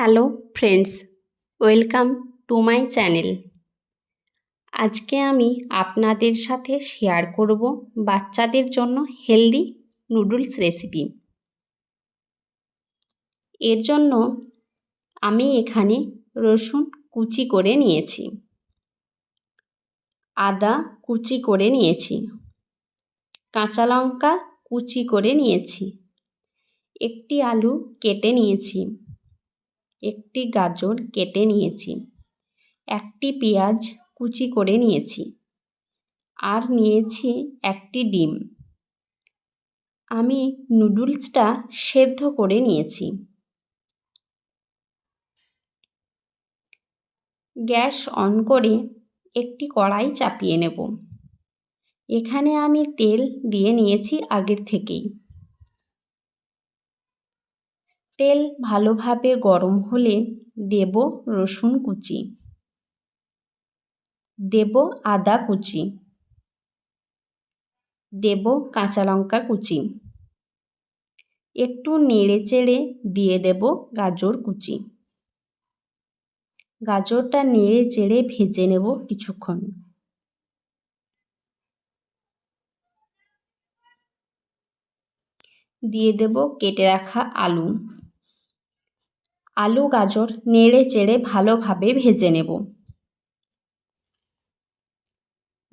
Hello friends welcome to my channel আজকে আমি আপনাদের সাথে শেয়ার করব বাচ্চাদের জন্য হেলদি নুডলস রেসিপি এর জন্য আমি এখানে রসুন কুচি করে নিয়েছি। আদা কুচি করে নিয়েছি। কাঁচা লঙ্কা কুচি করে নিয়েছি। একটি আলু কেটে নিয়েছি। একটি গাজর কেটে নিয়েছি। একটি পেঁয়াজ কুচি করে নিয়েছি। আর নিয়েছি একটি ডিম। আমি নুডলসটা সেদ্ধ করে নিয়েছি। গ্যাস অন করে একটি কড়াই চাপিয়ে নেব। এখানে আমি তেল দিয়ে নিয়েছি আগের থেকেই। তেল ভালোভাবে গরম হলে দেব রসুন কুচি। দেব আদা কুচি। দেব কাঁচা লঙ্কা কুচি। একটু নেড়ে চেড়ে দিয়ে দেব গাজর কুচি। গাজরটা নেড়ে চেড়ে ভেজে নেব কিছুক্ষণ। দিয়ে দেব কেটে রাখা আলু। আলু, গাজর নেড়ে চেড়ে ভালোভাবে ভেজে নেব।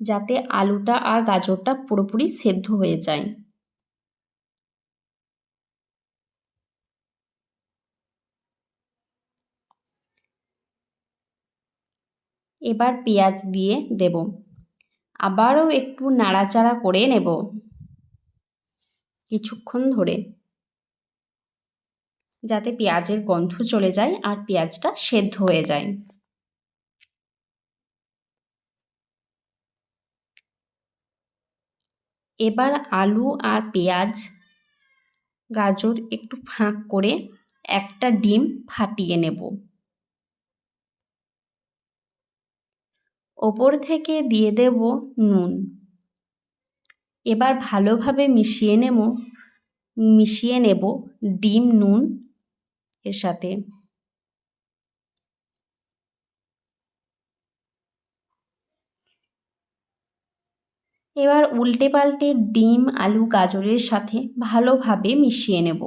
যাতে আলুটা আর গাজরটা পুরোপুরি সেদ্ধ হয়ে যায়। এবার পেঁয়াজ দিয়ে দেব। আবারও একটু নাড়াচাড়া করে নেব। কিছুক্ষণ ধরে যাতে পেঁয়াজের গন্ধ চলে যায় আর পেঁয়াজটা সেদ্ধ হয়ে যায়। এবার আলু আর পেঁয়াজ, গাজর একটু ফাঁক করে একটা ডিম ফাটিয়ে নেব। ওপর থেকে দিয়ে দেব নুন। এবার ভালোভাবে মিশিয়ে নেব মিশিয়ে নেব ডিম, নুন এর সাথে। এবার উল্টে পাল্টে ডিম, আলু, গাজরের সাথে ভালোভাবে মিশিয়ে নেব।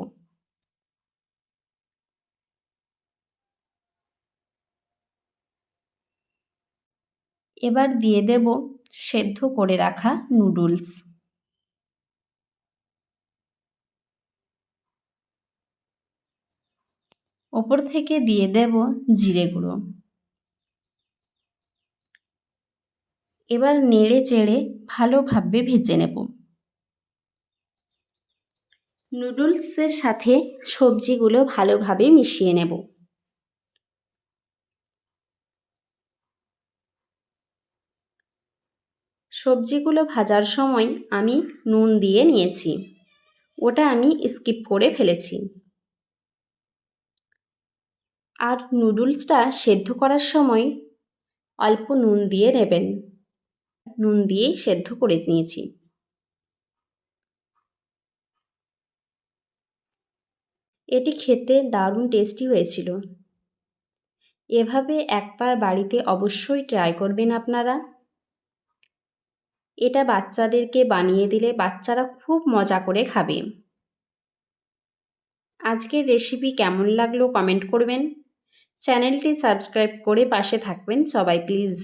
এবার দিয়ে দেব সেদ্ধ করে রাখা নুডলস। ওপর থেকে দিয়ে দেব জিরে গুঁড়ো। এবার নেড়ে চেড়ে ভালোভাবে ভেজে নেব। নুডলসের সাথে সবজিগুলো ভালোভাবে মিশিয়ে নেব। সবজিগুলো ভাজার সময় আমি নুন দিয়ে নিয়েছি। ওটা আমি স্কিপ করে ফেলেছি। আর নুডলসটা সেদ্ধ করার সময় অল্প নুন দিয়ে নেবেন। নুন দিয়েই সেদ্ধ করে নিয়েছি। এটি খেতে দারুণ টেস্টি হয়েছিল। এভাবে একবার বাড়িতে অবশ্যই ট্রাই করবেন আপনারা। এটা বাচ্চাদেরকে বানিয়ে দিলে বাচ্চারা খুব মজা করে খাবে। আজকের রেসিপি কেমন লাগল কমেন্ট করবেন। চ্যানেলটি সাবস্ক্রাইব করে পাশে থাকবেন সবাই প্লিজ।